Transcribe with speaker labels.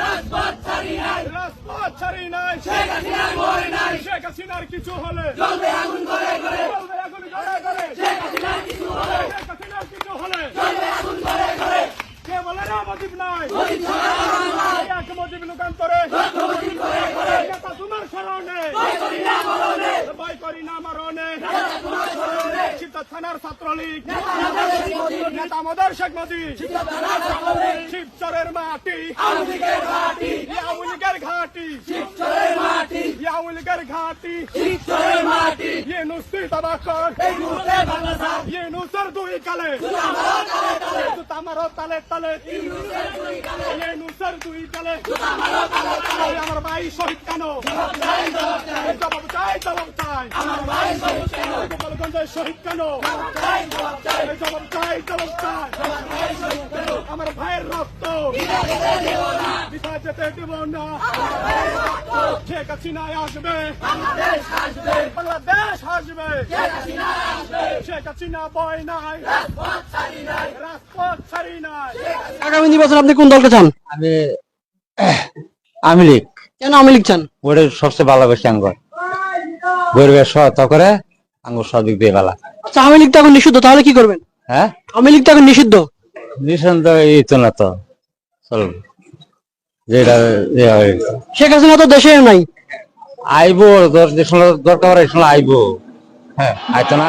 Speaker 1: রাজপথ ছাড়ি নাই।
Speaker 2: রাজপথ ছাড়ি নাই।
Speaker 1: শেখ হাসিনার ভয় নাই।
Speaker 2: শেখ হাসিনার কিছু হলে।
Speaker 1: জ্বলবে আগুন করে করে
Speaker 2: চলবে আগুন গড়ে গড়ে
Speaker 1: শেখ হাসিনার কিছু হলে।
Speaker 2: শেখ হাসিনার কিছু হলে।
Speaker 1: জ্বলবে আগুন করে করে
Speaker 2: কে বলে না মজিব নাই?
Speaker 1: মজিদ নাই।
Speaker 2: এক মজিব লোকান্তরে।
Speaker 1: লক্ষ্যবর্তী করে করে।
Speaker 2: নেতা তোমার স্মরণে।
Speaker 1: ভয় করি না মরণে।
Speaker 2: ভয় করি না মরণে।
Speaker 1: নেতা তোমার স্মরণে।
Speaker 2: শীত থানার ছাত্রলীগ।
Speaker 1: নেতা আমাদের শেখ মুজিব শিক্ষকরা সকলে
Speaker 2: শিবচরের মাটি।
Speaker 1: আওয়ামী লীগের ঘাঁটি।
Speaker 2: আওয়ামী লীগের ঘাটি।
Speaker 1: শিবচরের মাটি।
Speaker 2: আওয়ামী লীগের ঘাটি।
Speaker 1: শিবচরের মাটি।
Speaker 2: ইয়ে নুস্তি তাবাকর
Speaker 1: এই মুহূর্তে বাংলা
Speaker 2: ইয়ে নুসর দুই কালে।
Speaker 1: আমার তালে তালে।
Speaker 2: তামারো তালে তালে।
Speaker 1: ইউনুসের দুই কালে।
Speaker 2: ইয়ে নুসর দুই কালে।
Speaker 1: আমার তালে তালে।
Speaker 2: আমার ভাই শহীদ কেন?
Speaker 1: চাই জবাব চাই।
Speaker 2: জবাব চাই জবাব চাই।
Speaker 1: আমার ভাই শহীদ কেন?
Speaker 2: গোপালগঞ্জের শহীদ কেন?
Speaker 1: চাই জবাব চাই।
Speaker 2: জবাব চাই জবাব চাই।
Speaker 1: আমার
Speaker 2: ভাইয়ের রক্ত
Speaker 1: বিনা যেতে দেব না
Speaker 2: শেখ আসবে
Speaker 1: বাংলাদেশ আসবে শেখ হাসিনা
Speaker 2: বয় নাই
Speaker 1: রাজপথ ছাড়ি নাই
Speaker 3: আগামী নির্বাচন আপনি কোন দলকে চান?
Speaker 4: আমি আমি লীগ।
Speaker 3: কেন আমি লীগ চান?
Speaker 4: ওটা সবচেয়ে ভালোবাসি আঙ্গর। গরিবের সহায়তা করে আঙ্গুর সদিক দিয়ে বেলা।
Speaker 3: আচ্ছা আওয়ামী লীগ তো এখন নিষিদ্ধ তাহলে কি করবেন?
Speaker 4: হ্যাঁ?
Speaker 3: আমি লীগ তো এখন নিষিদ্ধ।
Speaker 4: তো এই তো না তো। চল যেটা ইয়ে।
Speaker 3: শেখ হাসিনা তো দেশে নাই।
Speaker 4: আইবো দরকার হয় আইবো। হ্যাঁ আইতো না?